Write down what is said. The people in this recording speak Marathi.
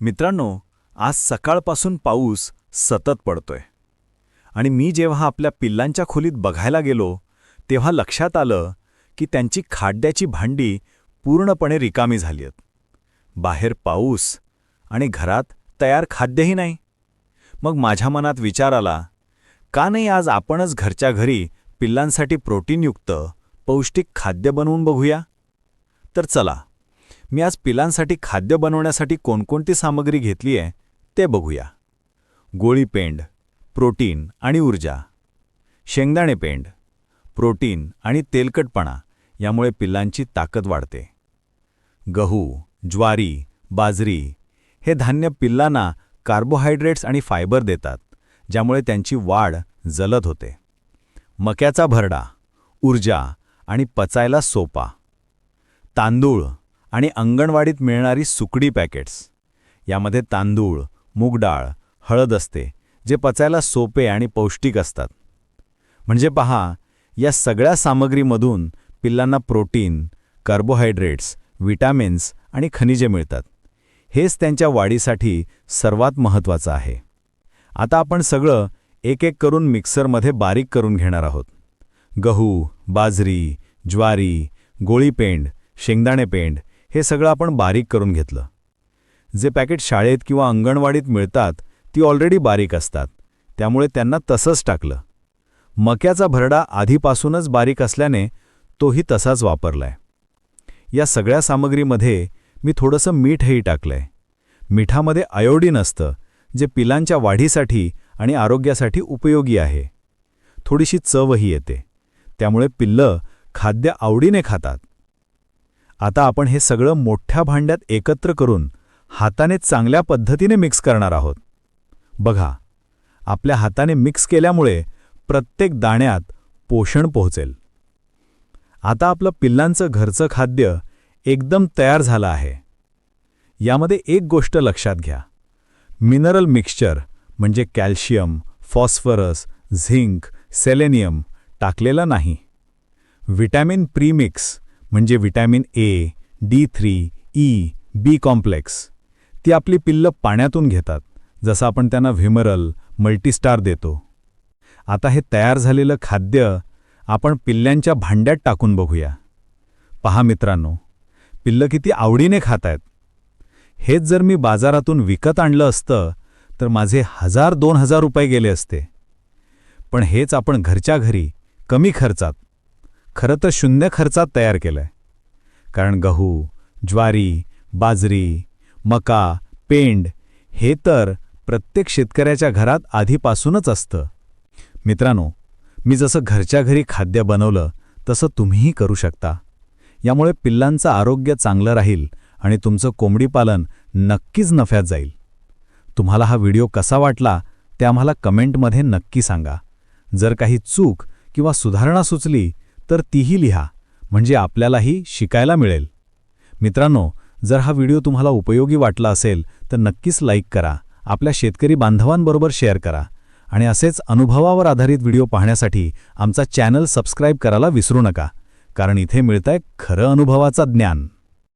मित्रांनो आज सकाळपासून पाऊस सतत पडतोय. आणि मी जेव्हा आपल्या पिल्लांच्या खोलीत बघायला गेलो तेव्हा लक्षात आलं की त्यांची खाड्याची भांडी पूर्णपणे रिकामी झाली आहेत बाहेर पाऊस आणि घरात तयार खाद्यही नाही. मग माझ्या मनात विचार आला का नाही आज आपणच घरच्या घरी पिल्लांसाठी प्रोटीनयुक्त पौष्टिक खाद्य बनवून बघूया? तर चला मी आज पिलांसाठी खाद्य बनवण्यासाठी कोणकोणती सामग्री घेतली आहे ते बघूया. गोळी पेंड प्रोटीन आणि ऊर्जा. शेंगदाणे पेंड प्रोटीन आणि तेलकटपणा यामुळे पिल्लांची ताकद वाढते. गहू ज्वारी बाजरी हे धान्य पिल्लांना कार्बोहायड्रेट्स आणि फायबर देतात ज्यामुळे त्यांची वाढ जलद होते. मक्याचा भरडा ऊर्जा आणि पचायला सोपा. तांदूळ आणि अंगणवाडीत मिळणारी सुकडी पॅकेट्स. यामध्ये तांदूळ मूगडाळ हळद असते जे पचायला सोपे आणि पौष्टिक असतात. म्हणजे पहा या सगळ्या सामग्रीमधून पिल्लांना प्रोटीन कार्बोहायड्रेट्स विटॅमिन्स आणि खनिजे मिळतात. हेच त्यांच्या वाढीसाठी सर्वात महत्त्वाचं आहे. आता आपण सगळं एक एक करून मिक्सरमध्ये बारीक करून घेणार आहोत. गहू बाजरी ज्वारी गोळीपेंड शेंगदाणे पेंड हे सगळं आपण बारीक करून घेतलं. जे पॅकेट शाळेत किंवा अंगणवाडीत मिळतात ती ऑलरेडी बारीक असतात. त्यामुळे त्यांना तसंच टाकलं. मक्याचा भरडा आधीपासूनच बारीक असल्याने तोही तसाच वापरलाय. या सगळ्या सामग्रीमध्ये मी थोडंसं मीठही टाकलंय. मिठामध्ये आयोडीन असतं जे पिलांच्या वाढीसाठी आणि आरोग्यासाठी उपयोगी आहे. थोडीशी चवही येते. त्यामुळे पिल्लं खाद्य आवडीने खातात. आता आपण हे सगळं मोठ्या भांड्यात एकत्र करून हाताने चांगल्या पद्धतीने मिक्स करणार आहोत. बघा आपल्या हाताने मिक्स केल्यामुळे प्रत्येक दाण्यात पोषण पोहोचेल. आता आपलं पिल्लांचं घरचं खाद्य एकदम तयार झालं आहे. यामध्ये एक गोष्ट लक्षात घ्या. मिनरल मिक्सचर म्हणजे कॅल्शियम फॉस्फरस झिंक सेलेनियम टाकलेला नाही. व्हिटॅमिन प्रीमिक्स म्हणजे vitamin A D three E B complex. ती आपली पिल्लं पाण्यातून घेतात जसं आपण त्यांना व्हिमरल मल्टीस्टार देतो. आता हे तयार झालेलं खाद्य आपण पिल्ल्यांच्या भांड्यात टाकून बघूया. पहा मित्रांनो पिल्लं किती आवडीने खात आहेत हेच जर मी बाजारातून विकत आणलं असतं तर माझे हजार दोन हजार रुपये गेले असते. पण हेच आपण घरच्या घरी कमी खर्चात खरं तर शून्य खर्चात तयार केलंय. कारण गहू ज्वारी बाजरी मका पेंड हे तर प्रत्येक शेतकऱ्याच्या घरात आधीपासूनच असतं. मित्रांनो मी जसं घरच्या घरी खाद्य बनवलं तसं तुम्हीही करू शकता. यामुळे पिल्लांचं आरोग्य चांगलं राहील आणि तुमचं कोंबडीपालन नक्कीच नफ्यात जाईल. तुम्हाला हा व्हिडिओ कसा वाटला ते आम्हाला कमेंटमध्ये नक्की सांगा. जर काही चूक किंवा सुधारणा सुचली तर तीही लिहा म्हणजे आपल्यालाही शिकायला मिळेल. मित्रांनो जर हा व्हिडिओ तुम्हाला उपयोगी वाटला असेल तर नक्कीच लाईक करा आपल्या शेतकरी बांधवांबरोबर शेअर करा आणि असेच अनुभवावर आधारित व्हिडिओ पाहण्यासाठी आमचा चॅनल सबस्क्राईब करायला विसरू नका कारण इथे मिळतंय खरं अनुभवाचा ज्ञान.